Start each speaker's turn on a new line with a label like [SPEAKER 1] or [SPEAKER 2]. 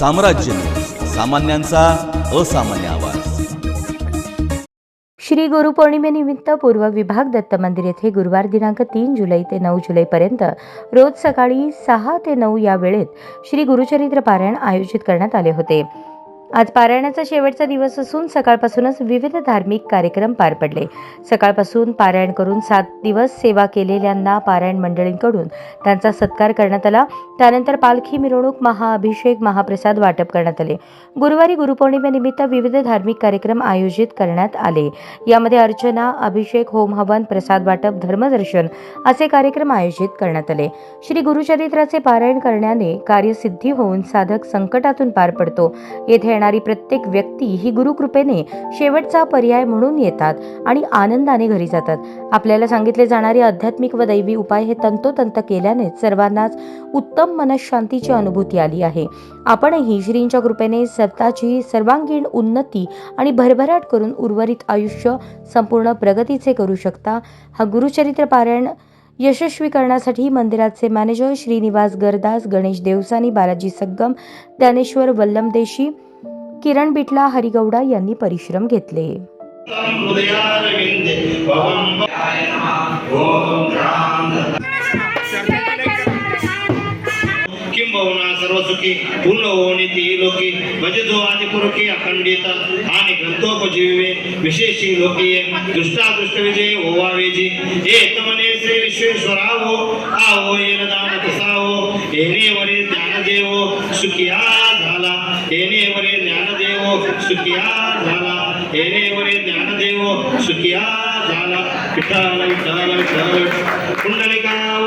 [SPEAKER 1] साम्राज्य. सामान्यांचा असामान्य आवाज.
[SPEAKER 2] श्री गुरुपौर्णिमेनिमित्त पूर्व विभाग दत्त मंदिर येथे गुरुवार दिनांक तीन जुलै ते नऊ जुलैपर्यंत रोज सकाळी सहा ते नऊ या वेळेत श्री गुरुचरित्र पारायण आयोजित करण्यात आले होते. आज पारायणाचा शेवटचा दिवस असून सकाळपासूनच विविध धार्मिक कार्यक्रम पार पडले. सकाळपासून पारायण करून सात दिवस सेवा केलेल्यांना पारायण मंडळींकडून त्यांचा सत्कार करण्यात आला. त्यानंतर पालखी मिरवणूक महाअभिषेक महाप्रसाद वाटप करण्यात आले. गुरुवारी गुरुपौर्णिमेनिमित्त विविध धार्मिक कार्यक्रम आयोजित करण्यात आले. यामध्ये अर्चना अभिषेक होम हवन प्रसाद वाटप धर्मदर्शन असे कार्यक्रम आयोजित करण्यात आले. श्री गुरुचरित्राचे पारायण करण्याने कार्यसिद्धी होऊन साधक संकटातून पार पडतो. येथे येणारी प्रत्येक व्यक्ती ही गुरुकृपेने शेवटचा पर्याय म्हणून येतात आणि आनंदाने घरी जातात. आपल्याला सांगितले जाणारे आध्यात्मिक व दैवी उपाय हे तंतोतंत केल्याने सर्वांनाच उत्तम मनशांतीची अनुभूती आली आहे. आपणही श्रींच्या कृपेने स्वतःची सर्वांगीण उन्नती आणि भरभराट करून उर्वरित आयुष्य संपूर्ण प्रगतीचे करू शकता. हा गुरुचरित्र पारायण यशस्वी करण्यासाठी मंदिराचे मॅनेजर श्रीनिवास गरदास गणेश देवसानी बालाजी सग्गम ज्ञानेश्वर वल्लमदेशी किरण बिटला हरिगौडा यांनी परिश्रम घेतले.
[SPEAKER 3] किंबहुना सर्वसुखी पूर्ण होनिती लोकी भजतो आदिपुरुषी अखंडित आणि ग्रंथोपजीवे विशेषी लोकी दुष्टादुष्ट विजय होवावेजी हे तमने श्री विश्वेश्वरा हो आहो येन दान तसा हो येणे वरील ज्ञानदेव सुखिया झाला येणे वरील ज्ञानदेव सुखिया झाला. हे वरे ज्ञानदेव सुखिया झाला. विठ्ठल विठ्ठल विठ्ठल कुंडलिकावर